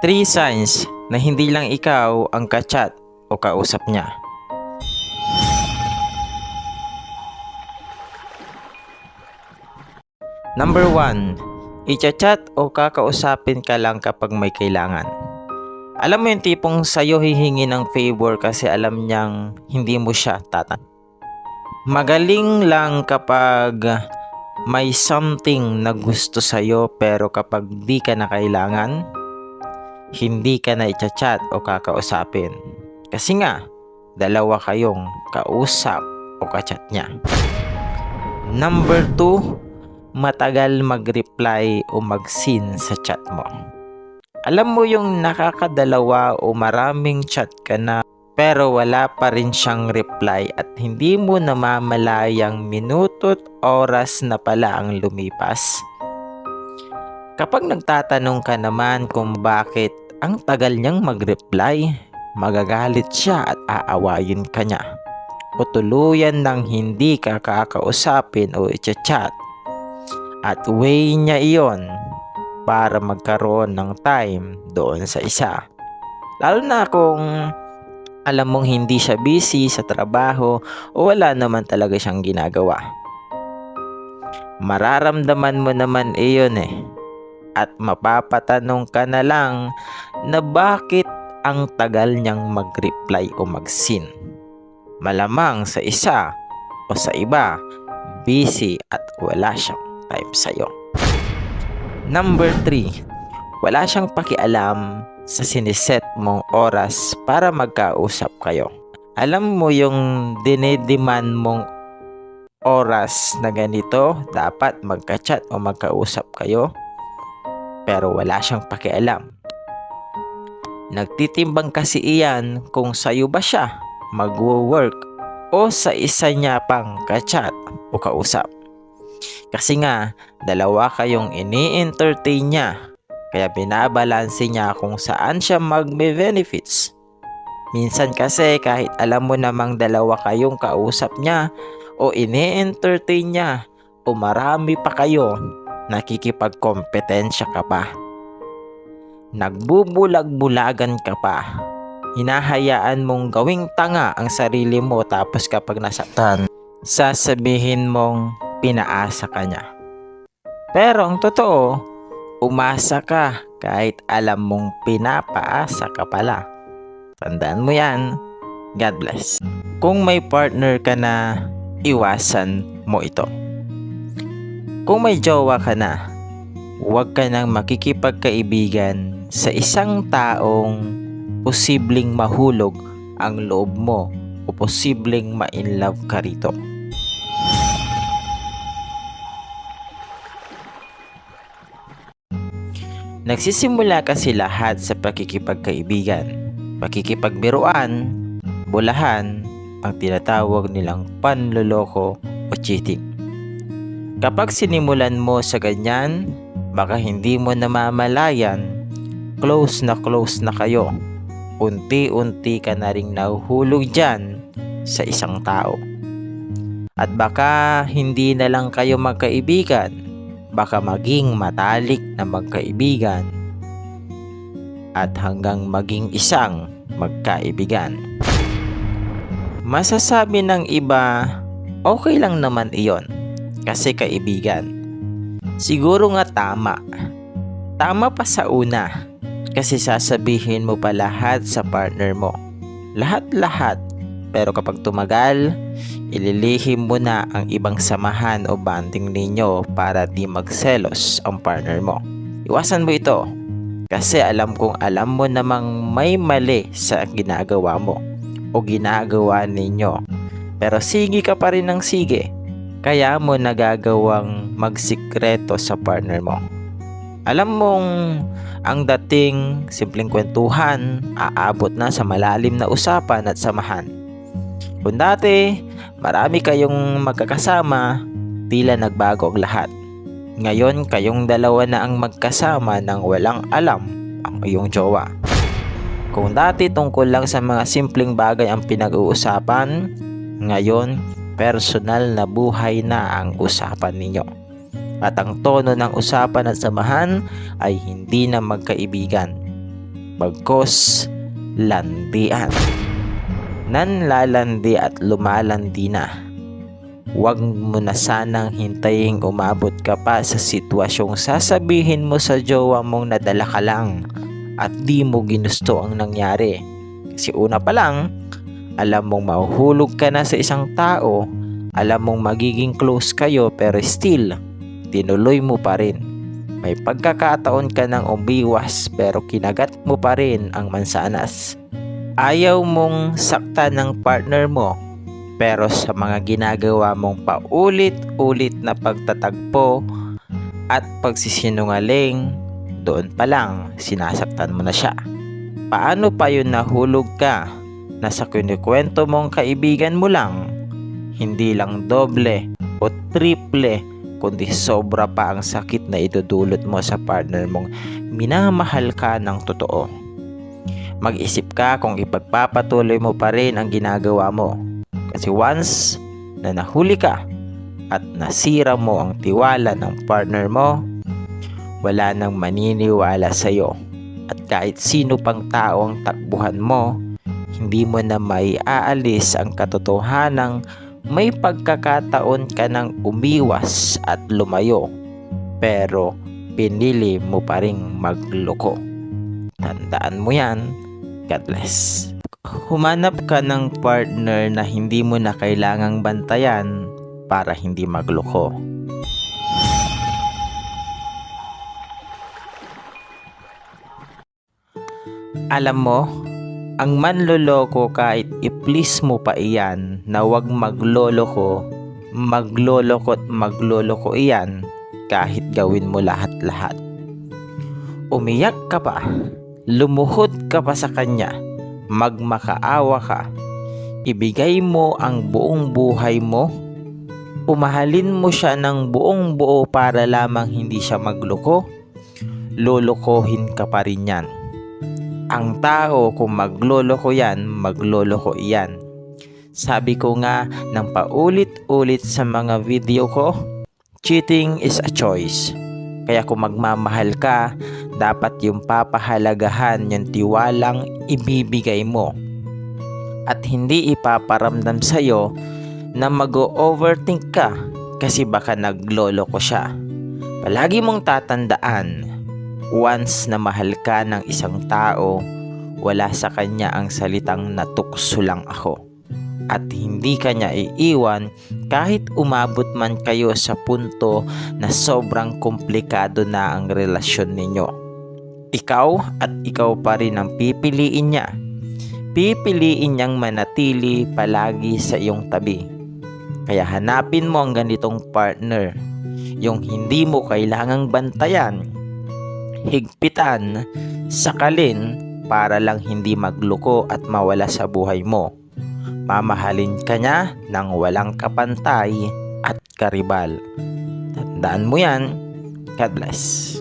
Three signs na hindi lang ikaw ang kachat o kausap niya. Number 1. I-chat o kakausapin ka lang kapag may kailangan. Alam mo yung tipong sa'yo hihingi ng favor kasi alam niyang hindi mo siya tatan. Magaling lang kapag may something na gusto sa'yo pero kapag di ka na kailangan, hindi ka na i-chat o kakausapin. Kasi nga, dalawa kayong kausap o kachat niya. Number 2, matagal mag-reply o mag-seen sa chat mo. Alam mo yung nakakadalawa o maraming chat ka na pero wala pa rin siyang reply at hindi mo namamalayang minuto't oras na pala ang lumipas. Kapag nagtatanong ka naman kung bakit ang tagal niyang mag-reply, magagalit siya at aawayin ka niya. O tuluyan ng hindi ka kakausapin o i-chat. At way niya iyon para magkaroon ng time doon sa isa. Lalo na kung alam mong hindi siya busy sa trabaho o wala naman talaga siyang ginagawa. Mararamdaman mo naman iyon eh. At mapapatanong ka na lang na bakit ang tagal niyang mag-reply o mag-seen. Malamang sa isa o sa iba, busy at wala siyang time sa'yo. Number 3, wala siyang pakialam sa siniset mong oras para magkausap kayo. Alam mo yung dinediman mong oras na ganito, dapat magka-chat o magkausap kayo. Pero wala siyang pakialam. Nagtitimbang kasi iyan kung sa'yo ba siya magwo-work o sa isa niya pang ka-chat o kausap. Kasi nga, dalawa kayong ini-entertain niya kaya binabalanse niya kung saan siya magbe-benefits. Minsan kasi kahit alam mo namang dalawa kayong kausap niya o ini-entertain niya o marami pa kayo, nakikipagkompetensya ka pa. Nagbubulag-bulagan ka pa. Hinahayaan mong gawing tanga ang sarili mo tapos kapag nasaktan, sasabihin mong pinaasa ka niya. Pero ang totoo, umasa ka kahit alam mong pinapaasa ka pala. Tandaan mo yan. God bless. Kung may partner ka na, iwasan mo ito. Kung may jowa ka na, huwag ka nang makikipagkaibigan sa isang taong posibleng mahulog ang loob mo o posibleng ma-inlove ka rito. Nagsisimula kasi lahat sa pakikipagkaibigan, pakikipagbiruan, bulahan, ang tinatawag nilang panloloko o cheating. Kapag sinimulan mo sa ganyan, baka hindi mo namamalayan, close na close na kayo. Unti-unti ka na ring nahuhulog dyan sa isang tao. At baka hindi na lang kayo magkaibigan, baka maging matalik na magkaibigan at hanggang maging isang magkaibigan. Masasabi ng iba, okay lang naman iyon kasi kaibigan. Siguro nga tama. Tama pa sa una kasi sasabihin mo pa lahat sa partner mo. Lahat-lahat. Pero kapag tumagal, ililihim mo na ang ibang samahan o banding ninyo para di magselos ang partner mo. Iwasan mo ito kasi alam kong alam mo namang may mali sa ginagawa mo o ginagawa ninyo. Pero sige ka pa rin ng sige. Kaya mo nagagawang magsikreto sa partner mo. Alam mong ang dating simpleng kwentuhan aabot na sa malalim na usapan at samahan. Kung dati marami kayong magkakasama, tila nagbago ang lahat. Ngayon kayong dalawa na ang magkasama nang walang alam ang iyong jowa. Kung dati tungkol lang sa mga simpleng bagay ang pinag-uusapan, ngayon personal na buhay na ang usapan ninyo. At ang tono ng usapan at samahan ay hindi na magkaibigan. bagkos landian. Nanlalandi at lumalandi na. Huwag mo na sanang hintayin umabot ka pa sa sitwasyong sasabihin mo sa jowa mong nadala ka lang at di mo ginusto ang nangyari. Kasi una pa lang, alam mong mahuhulog ka na sa isang tao, alam mong magiging close kayo pero still, tinuloy mo pa rin. May pagkakataon ka ng umiwas pero kinagat mo pa rin ang mansanas. Ayaw mong saktan ng partner mo pero sa mga ginagawa mong paulit-ulit na pagtatagpo at pagsisinungaling, doon pa lang sinasaktan mo na siya. Paano pa yun nahulog ka na sa kinikwento mong kaibigan mo lang, hindi lang doble o triple kundi sobra pa ang sakit na idudulot mo sa partner mong minamahal ka ng totoo. Mag-isip ka kung ipagpapatuloy mo pa rin ang ginagawa mo. Kasi once na nahuli ka at nasira mo ang tiwala ng partner mo, wala nang maniniwala sa iyo. At kahit sino pang tao ang takbuhan mo, hindi mo na may aalis ang katotohanang may pagkakataon ka ng umiwas at lumayo. Pero pinili mo pa ring magloko. Tandaan mo yan. God bless. Humanap ka ng partner na hindi mo na kailangang bantayan para hindi magloko. Alam mo, ang manloloko kahit i-please mo pa iyan na wag magloloko, magloloko at magloloko iyan kahit gawin mo lahat-lahat. Umiyak ka pa, lumuhod ka pa sa kanya, magmakaawa ka, ibigay mo ang buong buhay mo, umahalin mo siya ng buong buo para lamang hindi siya magloko, lolokohin ka pa rin yan. Ang tao kung magloloko yan, magloloko iyan. Sabi ko nga ng paulit-ulit sa mga video ko, cheating is a choice. Kaya kung magmamahal ka, dapat yung papahalagahan yung tiwalang ibibigay mo. At hindi ipaparamdam sa'yo na mag-overthink ka kasi baka nagloloko siya. Palagi mong tatandaan, once na mahal ka ng isang tao, wala sa kanya ang salitang natukso lang ako. At hindi ka niya iiwan kahit umabot man kayo sa punto na sobrang komplikado na ang relasyon ninyo. Ikaw at ikaw pa rin ang pipiliin niya. Pipiliin niyang manatili palagi sa iyong tabi. Kaya hanapin mo ang ganitong partner. Yung hindi mo kailangang bantayan higpitan, sakalin para lang hindi magluko at mawala sa buhay mo. Mamahalin ka niya ng walang kapantay at karibal. Tandaan mo yan. God bless.